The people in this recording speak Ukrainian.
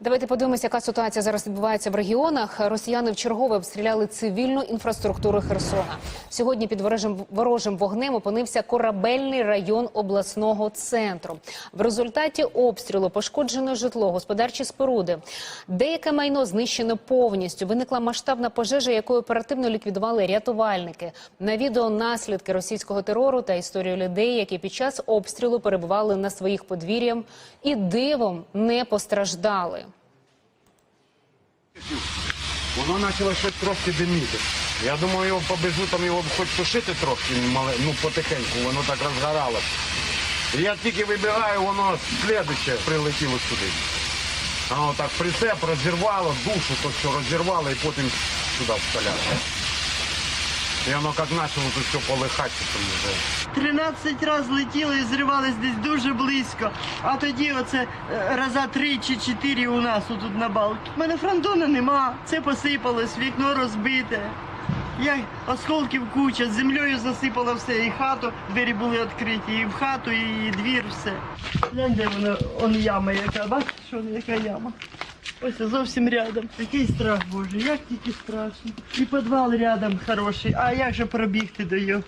Давайте подивимося, яка ситуація зараз відбувається в регіонах. Росіяни в чергове обстріляли цивільну інфраструктуру Херсона. Сьогодні під ворожим, ворожим вогнем опинився корабельний район обласного центру. В результаті обстрілу пошкоджено житло, господарчі споруди. Деяке майно знищено повністю. Виникла масштабна пожежа, яку оперативно ліквідували рятувальники. На відео наслідки російського терору та історію людей, які під час обстрілу перебували на своїх подвір'ях і дивом не постраждали. Воно почало щось трошки диміти. Я думаю, його побежу, там його хоч тушити мале, ну потихеньку, воно так розгоралося. Я тільки вибігаю, воно слідуще прилетіло сюди. Воно так прицеп розірвало, душу то що розірвало і потім сюди всталяло. І воно як почало тут все полихати, вже. 13 разів летіли і зривались десь дуже близько. А тоді оце е, раза три чи чотири у нас тут на балці. У мене фронтона нема, це посипалось, вікно розбите. Я осколків куча, землею засипало все, і хату, двері були відкриті, і в хату, і двір, все. Глянь, де воно, он яма яка, бачиш, що яка яма. Ось зовсім рядом. Такий страх, Боже, як тільки страшно. І підвал рядом хороший, а як же пробігти до його?